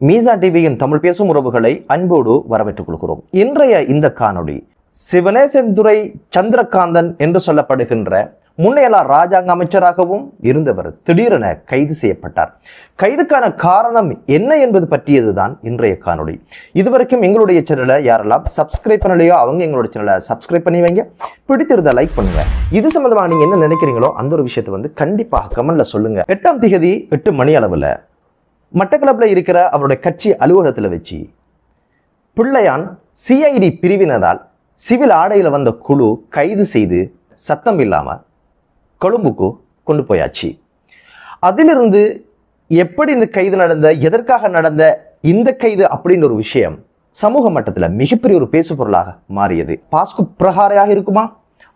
மீசா டிவியின் தமிழ் பேசும் உறவுகளை அன்போடு வரவேற்றுக் கொள்கிறோம். இன்றைய இந்த காணொளி சிவனேசந்துரை சந்திரகாந்தன் என்று சொல்லப்படுகின்ற முன்னையெல்லாம் ராஜாங்க அமைச்சராகவும் இருந்தவர் திடீரென கைது செய்யப்பட்டார். கைதுக்கான காரணம் என்ன என்பது பற்றியதுதான் இன்றைய காணொளி. இதுவரைக்கும் எங்களுடைய சேனலை யாரெல்லாம் சப்ஸ்கிரைப் பண்ணலையோ அவங்க எங்களுடைய சேனலை சப்ஸ்கிரைப் பண்ணி வைங்க. பிடித்திருந்தா லைக் பண்ணுங்க. இது சம்பந்தமா நீங்கள் என்ன நினைக்கிறீங்களோ அந்த ஒரு விஷயத்தை வந்து கண்டிப்பாக கமெண்ட்ல சொல்லுங்க. எட்டாம் திகதி எட்டு மணி அளவில் மட்டக்களப்பில் இருக்கிற அவருடைய கட்சி அலுவலகத்தில் வச்சு பிள்ளையான் சிஐடி பிரிவினரால் சிவில் ஆடையில் வந்த குழு கைது செய்து சத்தம் இல்லாமல் கொழும்புக்கு கொண்டு போயாச்சு. அதிலிருந்து எப்படி இந்த கைது நடந்த எதற்காக நடந்த இந்த கைது அப்படின்னு ஒரு விஷயம் சமூக மட்டத்தில் மிகப்பெரிய ஒரு பேசு பொருளாக மாறியது. பாஸ்கு பிரகாரையாக இருக்குமா?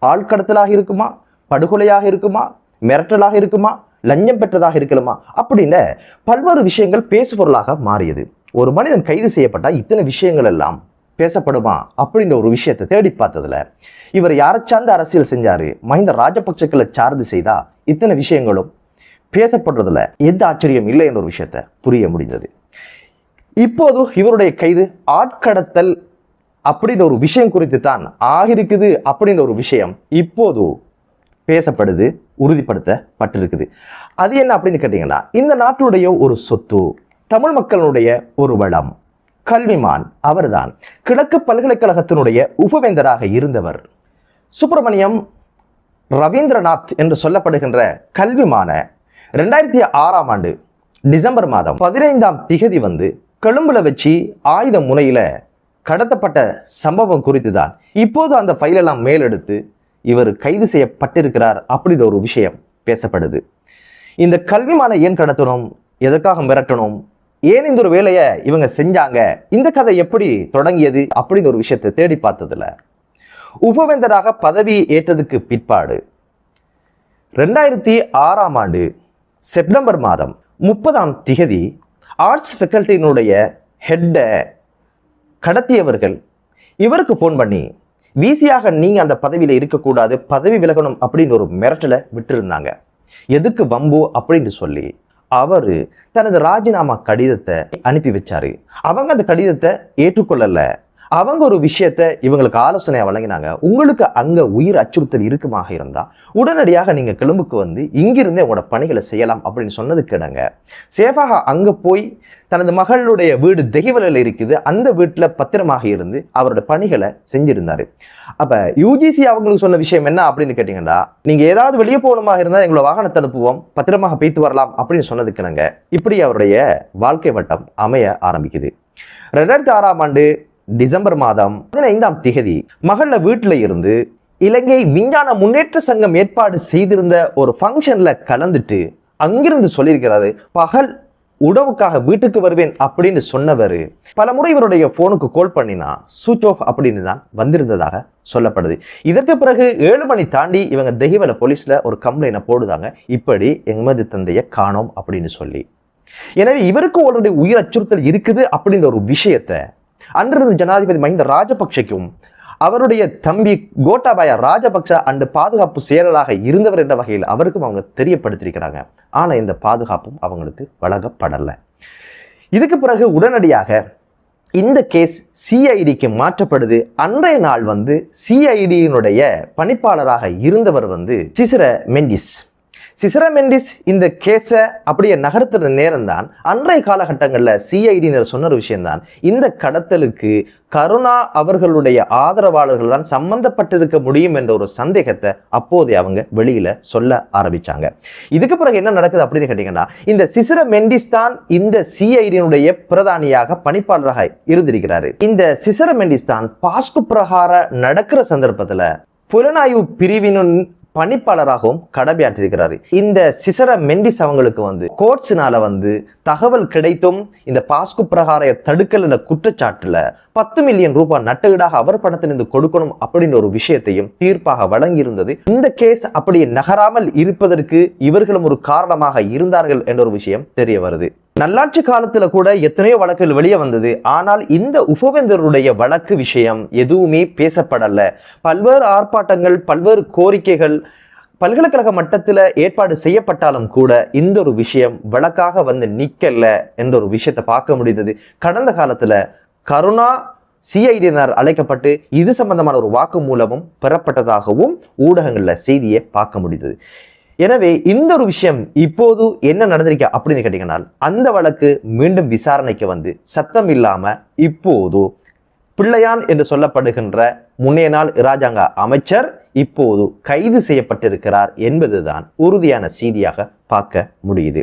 ஆழ்கடத்தலாக இருக்குமா? படுகொலையாக இருக்குமா? மிரட்டலாக இருக்குமா? லஞ்சம் பெற்றதாக இருக்கலாமா? அப்படின்னு பல்வேறு விஷயங்கள் பேசுபொருளாக மாறியது. ஒரு மனிதன் கைது செய்யப்பட்டால் இத்தனை விஷயங்கள் எல்லாம் பேசப்படுமா? அப்படின்ற ஒரு விஷயத்தை தேடி பார்த்ததுல இவர் யாரை சார்ந்த அரசியல் செஞ்சாரு? மஹிந்த ராஜபக்சக்களை சார்ந்து செய்தா இத்தனை விஷயங்களும்? பேசப்படுறதுல எந்த ஆச்சரியம் இல்லை என்ற ஒரு விஷயத்தை புரிய முடிந்தது. இப்போது இவருடைய கைது ஆட்கடத்தல் அப்படின்ற ஒரு விஷயம் குறித்து தான் ஆகிருக்குது அப்படின்ற ஒரு விஷயம் இப்போது பேசப்படுது உறுதிப்படுத்தப்பட்டிருக்குது. அது என்ன அப்படின்னு கேட்டிங்கன்னா இந்த நாட்டுடைய ஒரு சொத்து தமிழ் மக்களுடைய ஒரு வளம் கல்விமான் அவர்தான். கிழக்கு பல்கலைக்கழகத்தினுடைய உபவேந்தராக இருந்தவர் சுப்பிரமணியம் ரவீந்திரநாத் என்று சொல்லப்படுகின்ற கல்விமான ரெண்டாயிரத்தி ஆறாம் ஆண்டு டிசம்பர் மாதம் பதினைந்தாம் திகதி வந்து கொழும்புல வச்சு ஆயுத முனையில் கடத்தப்பட்ட சம்பவம் குறித்து தான் இப்போது அந்த ஃபைலெல்லாம் மேலெடுத்து இவர் கைது செய்யப்பட்டிருக்கிறார் அப்படின்ற ஒரு விஷயம் பேசப்படுது. இந்த கல்விமான ஏன் கடத்தணும்? எதற்காக மிரட்டணும்? ஏன் இந்த ஒரு வேலையை இவங்க செஞ்சாங்க? இந்த கதை எப்படி தொடங்கியது? அப்படின்னு ஒரு விஷயத்தை தேடி பார்த்ததுல உபவேந்தராக பதவி ஏற்றதுக்கு பிற்பாடு ரெண்டாயிரத்தி ஆறாம் ஆண்டு செப்டம்பர் மாதம் முப்பதாம் திகதி ஆர்ட்ஸ் ஃபெக்கல்ட்டியினுடைய ஹெட்டை கடத்தியவர்கள் இவருக்கு ஃபோன் பண்ணி வீசியாக நீங்கள் அந்த பதவியில் இருக்கக்கூடாது பதவி விலகணும் அப்படின்னு ஒரு மிரட்டலை விட்டுருந்தாங்க. எதுக்கு வம்பு அப்படின்னு சொல்லி அவர் தனது ராஜினாமா கடிதத்தை அனுப்பி வச்சாரு. அவங்க அந்த கடிதத்தை ஏற்றுக்கொள்ளல. அவங்க ஒரு விஷயத்த இவங்களுக்கு ஆலோசனையை வழங்கினாங்க. உங்களுக்கு அங்க உயிர் அச்சுறுத்தல் இருக்குமாக இருந்தா உடனடியாக நீங்க கிளம்புக்கு வந்து இங்கிருந்தே உங்களோட பணிகளை செய்யலாம் அப்படின்னு சொன்னதுக்கு இடங்க சேஃபாக அங்க போய் தனது மகளுடைய வீடு தெகிவலையில் இருக்குது அந்த வீட்டில் பத்திரமாக இருந்து அவரோட பணிகளை செஞ்சிருந்தார். அப்போ யூஜிசி அவங்களுக்கு சொன்ன விஷயம் என்ன அப்படின்னு கேட்டிங்கன்னா நீங்கள் ஏதாவது வெளியே போகணுமா இருந்தால் எங்களை வாகனத்தை அனுப்புவோம் பத்திரமாக போய்த்து வரலாம் அப்படின்னு சொன்னதுக்கு இப்படி அவருடைய வாழ்க்கை வட்டம் அமைய ஆரம்பிக்குது. ரெண்டாயிரத்தி ஆறாம் ஆண்டு டிசம்பர் மாதம் பதினைந்தாம் திகதி மகள வீட்டில் இருந்து இலங்கை விஞ்ஞான முன்னேற்ற சங்கம் ஏற்பாடு செய்திருந்த ஒரு ஃபங்க்ஷனில் கலந்துட்டு அங்கிருந்து சொல்லியிருக்கிறாரு பகல் உணவுக்காக வீட்டுக்கு வருவேன் அப்படின்னு சொன்னவர் பல முறை இவருடைய ஃபோனுக்கு கால் பண்ணினா சுவிச் ஆஃப் அப்படின்னு தான் வந்திருந்ததாக சொல்லப்படுது. இதற்கு பிறகு ஏழு மணி தாண்டி இவங்க தெய்வல போலீஸில் ஒரு கம்ப்ளைண்ட்டை போடுதாங்க இப்படி எமது தந்தையை காணோம் அப்படின்னு சொல்லி. எனவே இவருக்கு ஆல்ரெடி உயிர் அச்சுறுத்தல் இருக்குது அப்படின்ற ஒரு விஷயத்தை அன்றிருந்த ஜனாதிபதி மஹிந்த ராஜபக்ஷக்கும் அவருடைய தம்பி கோட்டாபாய ராஜபக்ச அண்டு பாதுகாப்பு செயலராக இருந்தவர் என்ற வகையில் அவருக்கும் அவங்க தெரியப்படுத்தியிருக்கிறாங்க. ஆனால் இந்த பாதுகாப்பும் அவங்களுக்கு வழங்கப்படலை. இதுக்கு பிறகு உடனடியாக இந்த கேஸ் சிஐடிக்கு மாற்றப்படுது. அன்றைய நாள் வந்து சிஐடியினுடைய பணிப்பாளராக இருந்தவர் வந்து சிசிர மெண்டிஸ். சிசரமெண்டிஸ் இந்த கேஸை அப்படியே நகர்த்துற நேரம் தான் அன்றைய காலகட்டங்களில் சிஐடினர் சொன்ன ஒரு விஷயம்தான். இந்த கடத்தலுக்கு கருணா அவர்களுடைய ஆதரவாளர்கள் தான் சம்பந்தப்பட்டிருக்க முடியும் என்ற ஒரு சந்தேகத்தை அப்போதே அவங்க வெளியில சொல்ல ஆரம்பிச்சாங்க. இதுக்கு பிறகு என்ன நடக்குது அப்படின்னு கேட்டீங்கன்னா இந்த சிசிர மெண்டிஸ் தான் இந்த சிஐடியினுடைய பிரதானியாக பணிப்பாளராக இருந்திருக்கிறாரு. இந்த சிசிர மெண்டிஸ் தான் பாஸ்கு பிரகார நடக்கிற சந்தர்ப்பத்துல புலனாய்வு பிரிவினும் பணிப்பாளராகவும் கடமையாற்றிருக்கிறாரு இந்த சிசர மெண்டிஸ் அவங்களுக்கு வந்து கோர்ட்ஸினால வந்து தகவல் கிடைத்தும் இந்த பாஸ்கு பிரகார தடுக்கல குற்றச்சாட்டுல பத்து மில்லியன் ரூபாய் நட்டஈடாக அவர் பணத்திலிருந்து கொடுக்கணும் அப்படின்ற ஒரு விஷயத்தையும் தீர்ப்பாக வழங்கியிருந்தது. இந்த கேஸ் அப்படி நகராமல் இருப்பதற்கு இவர்களும் ஒரு காரணமாக இருந்தார்கள் என்ற ஒரு விஷயம் தெரிய வருது. நல்லாட்சி காலத்துல கூட எத்தனையோ வழக்குகள் வெளியே வந்தது. ஆனால் இந்த உபவேந்தருடைய வழக்கு விஷயம் எதுவுமே பேசப்படல. பல்வேறு ஆர்ப்பாட்டங்கள் பல்வேறு கோரிக்கைகள் பல்கலைக்கழக மட்டத்தில் ஏற்பாடு செய்யப்பட்டாலும் கூட இந்த ஒரு விஷயம் வழக்காக வந்து நிற்கல என்ற ஒரு விஷயத்தை பார்க்க முடிந்தது. கடந்த காலத்தில் கருணா சிஐடியினர் அழைக்கப்பட்டு இது சம்பந்தமான ஒரு வாக்குமூலமும் பெறப்பட்டதாகவும் ஊடகங்களில் செய்தியை பார்க்க முடிந்தது. எனவே இந்த ஒரு விஷயம் இப்போது என்ன நடந்திருக்க அப்படின்னு கேட்டீங்கன்னா அந்த வழக்கு மீண்டும் விசாரணைக்கு வந்து சத்தம் இல்லாம இப்போது பிள்ளையான் என்று சொல்லப்படுகின்ற முன்னைய நாள் இராஜாங்க அமைச்சர் இப்போது கைது செய்யப்பட்டிருக்கிறார் என்பதுதான் உறுதியான செய்தியாக பார்க்க முடியுது.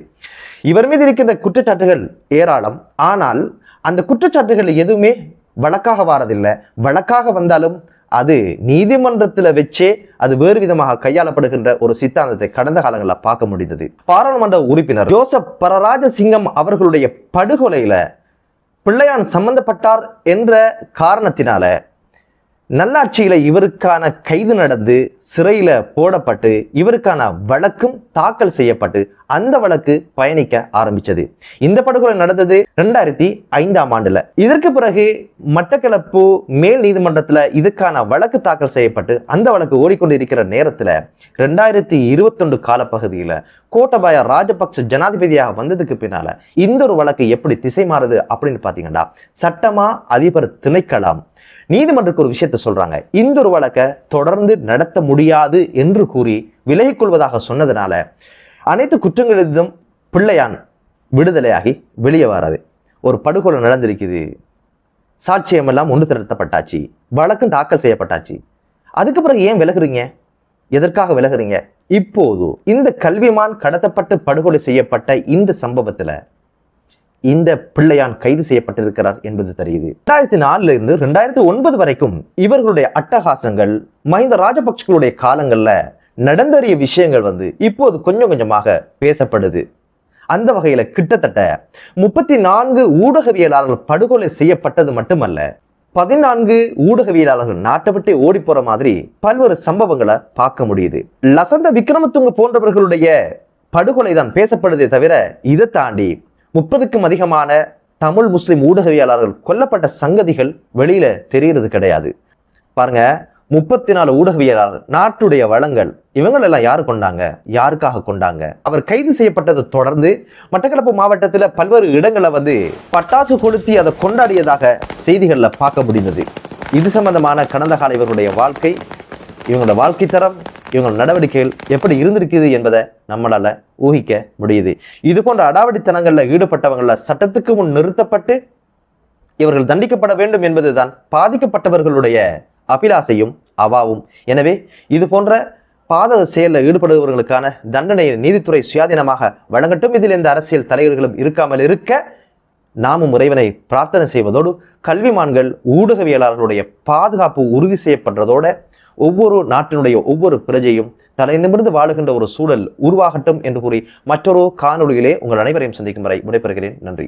இவர் மீது இருக்கின்ற குற்றச்சாட்டுகள் ஏராளம். ஆனால் அந்த குற்றச்சாட்டுகள் எதுவுமே வழக்காக வாரதில்லை. வழக்காக வந்தாலும் அது நீதிமன்றத்தில் வச்சே அது வேறு விதமாக கையாளப்படுகின்ற ஒரு சித்தாந்தத்தை கடந்த காலங்களில் பார்க்க முடிந்தது. பாராளுமன்ற உறுப்பினர் ஜோசப் பரராஜசிங்கம் அவர்களுடைய படுகொலையில பிள்ளையான் சம்பந்தப்பட்டார் என்ற காரணத்தினால நல்லாட்சியில் இவருக்கான கைது நடந்து சிறையில் போடப்பட்டு இவருக்கான வழக்கும் தாக்கல் செய்யப்பட்டு அந்த வழக்கு பயணிக்க ஆரம்பிச்சது. இந்த படுகொலை நடந்தது ரெண்டாயிரத்தி ஐந்தாம் ஆண்டுல. இதற்கு பிறகு மட்டக்களப்பு மேல் நீதிமன்றத்தில் இதுக்கான வழக்கு தாக்கல் செய்யப்பட்டு அந்த வழக்கு ஓடிக்கொண்டு இருக்கிற நேரத்தில் ரெண்டாயிரத்தி இருபத்தொன்று காலப்பகுதியில் கோட்டபாய ராஜபக்ச ஜனாதிபதியாக வந்ததுக்கு பின்னால இந்த ஒரு வழக்கு எப்படி திசை மாறுது அப்படின்னு பார்த்தீங்கன்னா சட்டமா அதிபர் திணைக்களம் நீதிமன்றத்துக்கு ஒரு விஷயத்தை சொல்றாங்க. இந்த ஒரு வழக்கை தொடர்ந்து நடத்த முடியாது என்று கூறி விலகிக் கொள்வதாக சொன்னதுனால அனைத்து குற்றங்களிலும் பிள்ளையான் விடுதலையாகி வெளியே வராது. ஒரு படுகொலை நடந்திருக்குது. சாட்சியமெல்லாம் ஒன்று திரட்டப்பட்டாச்சு. வழக்கும் தாக்கல் செய்யப்பட்டாச்சு. அதுக்கு பிறகு ஏன் விலகுறீங்க? எதற்காக விலகுறீங்க? இப்போது இந்த கல்விமான் கடத்தப்பட்டு படுகொலை செய்யப்பட்ட இந்த சம்பவத்தில் இந்த பிள்ளையான் கைது செய்யப்பட்டிருக்கிறார் என்பது தெரியுது. ரெண்டாயிரத்தி நாலுல இருந்து ரெண்டாயிரத்தி ஒன்பது வரைக்கும் இவர்களுடைய அட்டகாசங்கள் மஹிந்த ராஜபக்சகளுடைய காலங்கள்ல நடந்தறிய விஷயங்கள் வந்து இப்போது கொஞ்சம் கொஞ்சமாக பேசப்படுது. அந்த வகையில கிட்டத்தட்ட முப்பத்தி நான்கு ஊடகவியலாளர்கள் படுகொலை செய்யப்பட்டது மட்டுமல்ல பதினான்கு ஊடகவியலாளர்கள் நாட்டை விட்டு ஓடி போற மாதிரி பல்வேறு சம்பவங்களை பார்க்க முடியுது. லசந்த விக்ரமத்துங்க போன்றவர்களுடைய படுகொலை தான் பேசப்படுதே தவிர இதை தாண்டி முப்பதுக்கும் அதிகமான தமிழ் முஸ்லிம் ஊடகவியலாளர்கள் கொல்லப்பட்ட சங்கதிகள் வெளியில தெரியறது கிடையாது. பாருங்க முப்பத்தி நாலு ஊடகவியலாளர் நாட்டுடைய வளங்கள் இவங்களெல்லாம் யார் கொண்டாங்க? யாருக்காக கொண்டாங்க? அவர் கைது செய்யப்பட்டதை தொடர்ந்து மட்டக்களப்பு மாவட்டத்தில் பல்வேறு இடங்களை வந்து பட்டாசு கொளுத்தி அதை கொண்டாடியதாக செய்திகளில் பார்க்க முடிந்தது. இது சம்பந்தமான கடந்த கால இவர்களுடைய வாழ்க்கை இவங்களோட வாழ்க்கை தரம் இவங்களோட நடவடிக்கைகள் எப்படி இருந்திருக்குது என்பதை நம்மளால ஊகிக்க முடியுது. இது போன்ற அடாவடித்தனங்களில் ஈடுபட்டவங்கள சட்டத்துக்கு முன் நிறுத்தப்பட்டு இவர்கள் தண்டிக்கப்பட வேண்டும் என்பதுதான் பாதிக்கப்பட்டவர்களுடைய அபிலாசையும் அவாவும். எனவே இது போன்ற பாத செயலில் ஈடுபடுபவர்களுக்கான தண்டனையை நீதித்துறை சுயாதீனமாக வழங்கட்டும். இதில் எந்த அரசியல் தலைவர்களும் இருக்காமல் இருக்க நாமும் இறைவனை பிரார்த்தனை செய்வதோடு கல்விமான்கள் ஊடகவியலாளர்களுடைய பாதுகாப்பு உறுதி செய்யப்படுறதோட ஒவ்வொரு நாட்டினுடைய ஒவ்வொரு பிரஜையும் தலை நிமிர்ந்து வாழுகின்ற ஒரு சூழல் உருவாகட்டும் என்று கூறி மற்றொரு காணொலியிலே உங்கள் அனைவரையும் சந்திக்கும் வரை விடைபெறுகிறேன். நன்றி.